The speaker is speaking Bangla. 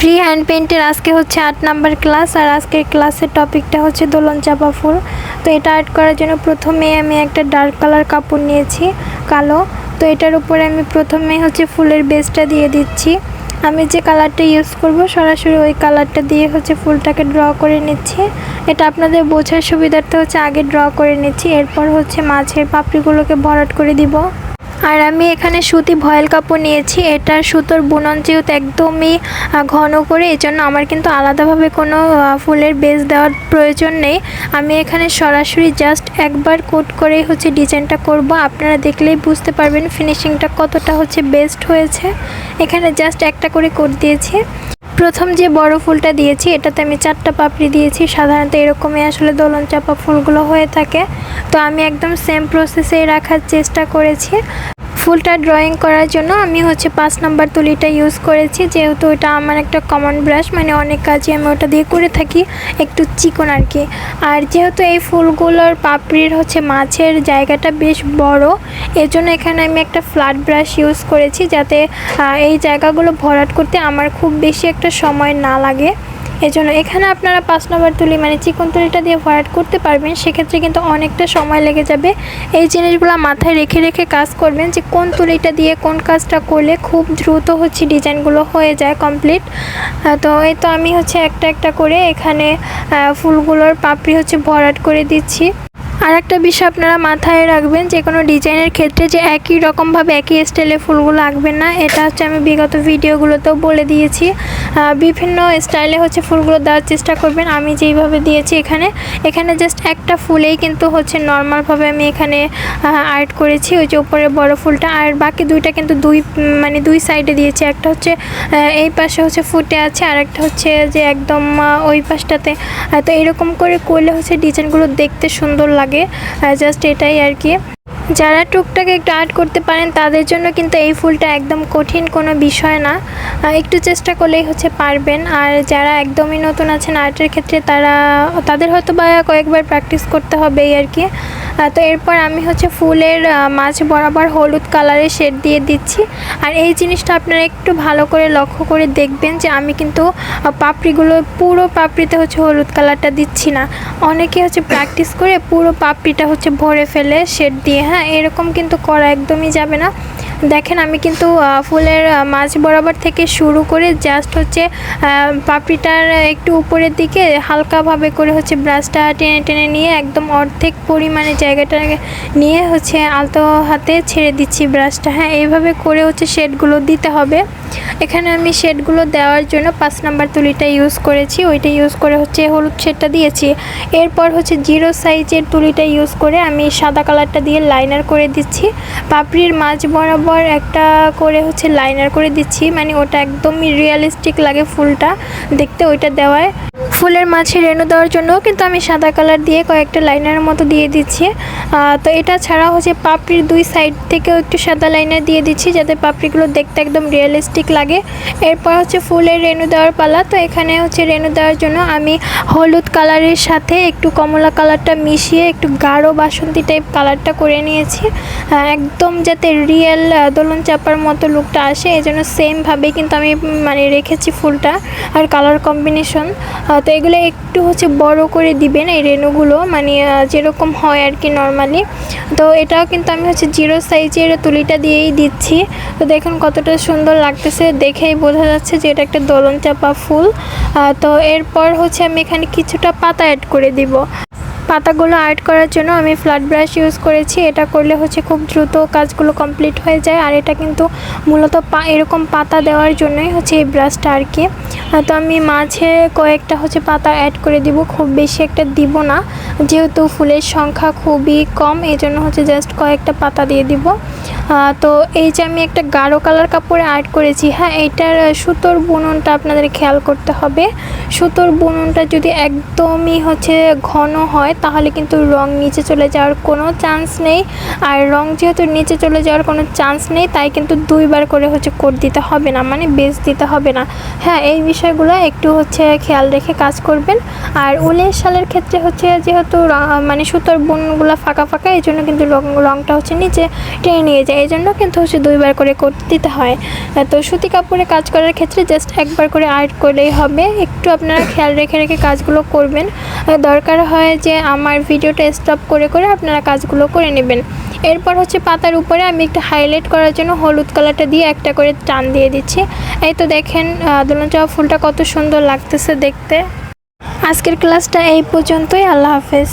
ফ্রি হ্যান্ড পেন্টের আজকে হচ্ছে আট নাম্বার ক্লাস আর আজকের ক্লাসের টপিকটা হচ্ছে দোলন চাপা ফুল। তো এটা আর্ট করার জন্য প্রথমে আমি একটা ডার্ক কালার কাপড় নিয়েছি, কালো। তো এটার উপরে আমি প্রথমে হচ্ছে ফুলের বেসটা দিয়ে দিচ্ছি। আমি যে কালারটা ইউজ করব, সরাসরি ওই কালারটা দিয়ে হচ্ছে ফুলটাকে ড্র করে নিচ্ছি। এটা আপনাদের বোঝার সুবিধার্থে হচ্ছে আগে ড্র করে নিচ্ছি, এরপর হচ্ছে মাছের পাপড়িগুলোকে ভরাট করে দিব। আর আমি এখানে সুতি ভয়েল কাপড় নিয়েছি। এটার সুতোর বুনন যেহেতু একদমই ঘন করে এই জন্য আমার কিন্তু আলাদাভাবে কোনো ফুলের বেস দেওয়ার প্রয়োজন নেই। আমি এখানে সরাসরি জাস্ট একবার কোট করেই হচ্ছে ডিজাইনটা করব। আপনারা দেখলেই বুঝতে পারবেন ফিনিশিংটা কতটা হচ্ছে বেস্ট হয়েছে। এখানে জাস্ট একটা করে কোট দিয়েছি। প্রথম যে বড় ফুলটা দিয়েছি, এটাতে আমি চারটা পাপড়ি দিয়েছি। সাধারণত এরকমই আসলে দোলন চাপা ফুলগুলো হয়ে থাকে। তো আমি একদম সেম প্রসেসেই রাখার চেষ্টা করেছি। ফুলটা ড্রয়িং করার জন্য আমি হচ্ছে পাঁচ নাম্বার তুলিটা ইউজ করেছি। যেহেতু ওটা আমার একটা কমন ব্রাশ মানে অনেক কাজে আমি ওটা দিয়ে করে থাকি একটু চিকন আর কি আর যেহেতু এই ফুলগুলোর পাপড়ির হচ্ছে মাছের জায়গাটা বেশ বড়, এজন্য এখানে আমি একটা ফ্ল্যাট ব্রাশ ইউজ করেছি যাতে এই জায়গাগুলো ভরাট করতে আমার খুব বেশি একটা সময় না লাগে। এজন্য এখানে আপনারা পাঁচ নম্বর তুলি মানে চিকন তুলিটা দিয়ে ভরাট করতে পারবেন, সেক্ষেত্রে কিন্তু অনেকটা সময় লেগে যাবে। এই জিনিসগুলো মাথায় রেখে রেখে কাজ করবেন যে কোন তুলিটা দিয়ে কোন কাজটা করলে খুব দ্রুত হচ্ছে ডিজাইনগুলো হয়ে যায় কমপ্লিট। তো এই তো আমি হচ্ছে একটা একটা করে এখানে ফুলগুলোর পাপড়ি হচ্ছে ভরাট করে দিচ্ছি। আর একটা বিষয় আপনারা মাথায় রাখবেন, যে কোনো ডিজাইনের ক্ষেত্রে যে একই রকমভাবে একই স্টাইলে ফুলগুলো আঁকবেন না, এটা হচ্ছে আমি বিগত ভিডিওগুলোতেও বলে দিয়েছি। বিভিন্ন স্টাইলে হচ্ছে ফুলগুলো দেওয়ার চেষ্টা করবেন, আমি যেইভাবে দিয়েছি এখানে। এখানে জাস্ট একটা ফুলেই কিন্তু হচ্ছে নর্মালভাবে আমি এখানে আর্ট করেছি, ওই যে উপরে বড় ফুলটা, আর বাকি দুইটা কিন্তু দুই মানে দুই সাইডে দিয়েছি। একটা হচ্ছে এই পাশে হচ্ছে ফুটে আছে আর একটা হচ্ছে যে একদম ওই পাশটাতে। তো এরকম করে করলে হচ্ছে ডিজাইনগুলো দেখতে সুন্দর লাগে। জাস্ট এটাই আর কি। যারা টুকটাক একটু আর্ট করতে পারেন, তাদের জন্য কিন্তু এই ফুলটা একদম কঠিন কোনো বিষয় না। একটু চেষ্টা করলেই হচ্ছে পারবেন। আর যারা একদমই নতুন আছেন আর্টের ক্ষেত্রে তারা, তাদের হয়তো বা কয়েকবার প্র্যাকটিস করতে হবে আর কি। তো এরপর আমি হচ্ছে ফুলের মাছ বরাবর হলুদ কালারের শেড দিয়ে দিচ্ছি। আর এই জিনিসটা আপনারা একটু ভালো করে লক্ষ্য করে দেখবেন যে আমি কিন্তু পাপড়িগুলো পুরো পাপড়িতে হচ্ছে হলুদ কালারটা দিচ্ছি না। অনেকে হচ্ছে প্র্যাকটিস করে পুরো পাপড়িটা হচ্ছে ভরে ফেলে শেড দিয়ে। হ্যাঁ এরকম কিন্তু করা একদমই যাবে না। দেখেন, আমি কিন্তু ফুলের মাঝ বরাবর থেকে শুরু করে জাস্ট হচ্ছে পাপড়িটার একটু উপরের দিকে হালকাভাবে করে হচ্ছে ব্রাশটা টেনে টেনে নিয়ে একদম অর্ধেক পরিমাণে জায়গাটা নিয়ে হচ্ছে আলতো হাতে ছেড়ে দিচ্ছি ব্রাশটা হ্যাঁ এইভাবে করে হচ্ছে শেডগুলো দিতে হবে। এখানে আমি শেডগুলো দেওয়ার জন্য পাঁচ নাম্বার তুলিটা ইউজ করেছি। ওইটা ইউজ করে হচ্ছে হলুদ শেডটা দিয়েছি। এরপর হচ্ছে জিরো সাইজের তুলিটা ইউজ করে আমি সাদা কালারটা দিয়ে লাইনার করে দিচ্ছি। পাপড়ির মাঝ বরাবর একটা করে হচ্ছে লাইনার করে দিচ্ছি। মানে ওটা একদমই রিয়েলিস্টিক লাগে ফুলটা। দেখতে ওইটা দেওয়ায়। ফুলের মাঝে রেণু দেওয়ার জন্য কিন্তু আমি সাদা কালার দিয়ে কয়েকটা লাইনারের মতো দিয়ে দিচ্ছি। তো এটা ছাড়া হচ্ছে পাপড়ির দুই সাইড থেকেও একটু সাদা লাইনার দিয়ে দিচ্ছি যাতে পাপড়িগুলো দেখতে একদম রিয়েলিস্টিক লাগে। এরপর হচ্ছে ফুলের রেণু দেওয়ার পালা, তো এখানে হচ্ছে রেণু দেওয়ার জন্য আমি হলুদ কালারের সাথে একটু কমলা কালারটা মিশিয়ে একটু গাঢ় বাসন্তী টাইপ কালারটা করে নিয়েছি। একদম যাতে রিয়েল দোলন চাপার মতো লুকটা আসে এই জন্য সেমভাবেই কিন্তু আমি মানে রেখেছি ফুলটা। আর কালার কম্বিনেশন তো এগুলো একটু হচ্ছে বড় করে দিবেন এই রেণুগুলো? মানে যেরকম হয় আর কি নর্মালি তো এটাও কিন্তু আমি হচ্ছে জিরো সাইজের তুলিটা দিয়েই দিচ্ছি। তো দেখুন কতটা সুন্দর লাগতেছে। দেখেই বোঝা যাচ্ছে যে এটা একটা দোলন চাপা ফুল তো এরপর হচ্ছে আমি এখানে কিছুটা পাতা অ্যাড করে দিব। পাতাগুলো আর্ট করার জন্য আমি ফ্ল্যাট ব্রাশ ইউজ করেছি। এটা করলে হচ্ছে খুব দ্রুত কাজগুলো কমপ্লিট হয়ে যায়। আর এটা কিন্তু মূলত পা, এরকম পাতা দেওয়ার জন্যই হচ্ছে এই ব্রাশটা আর কি। তো আমি মাঝে কয়েকটা হচ্ছে পাতা অ্যাড করে দিব। খুব বেশি একটা দিব না। যেহেতু ফুলের সংখ্যা খুবই কম এই জন্য হচ্ছে জাস্ট কয়েকটা পাতা দিয়ে দিব। তো এই যে আমি একটা গাঢ় কালার কাপড়ে আর্ট করেছি হ্যাঁ এইটার সুতোর বুননটা আপনাদের খেয়াল করতে হবে। সুতোর বুননটা যদি একদমই হচ্ছে ঘন হয়, তাহলে কিন্তু রং নিচে চলে যাওয়ার কোনো চান্স নেই। আর রং যেহেতু নিচে চলে যাওয়ার কোনো চান্স নেই, তাই কিন্তু দুইবার করে হচ্ছে কোট দিতে হবে না মানে বেস দিতে হবে না। হ্যাঁ এই বিষয়গুলো একটু হচ্ছে খেয়াল রেখে কাজ করবেন। আর উলের শালের ক্ষেত্রে হচ্ছে যেহেতু মানে সুতোর বুনগুলো ফাঁকা ফাঁকা, এই জন্য কিন্তু রং রংটা হচ্ছে নিচে টেনে নিয়ে যায়। এই জন্য কিন্তু হচ্ছে দুইবার করে করতে দিতে হয়। তো সুতি কাপড়ে কাজ করার ক্ষেত্রে জাস্ট একবার করে আর্ট করলেই হবে। একটু আপনারা খেয়াল রেখে রেখে কাজগুলো করবেন। দরকার হয় যে আমার ভিডিওটা স্টপ করে করে আপনারা কাজগুলো করে নেবেন। এরপর হচ্ছে পাতার উপরে আমি একটু হাইলাইট করার জন্য হলুদ কালারটা দিয়ে একটা করে টান দিয়ে দিচ্ছি। এই তো দেখেন দোলন চাপা ফুলটা কত সুন্দর লাগতেছে দেখতে। আজকের ক্লাসটা এই পর্যন্তই, আল্লাহ হাফেজ।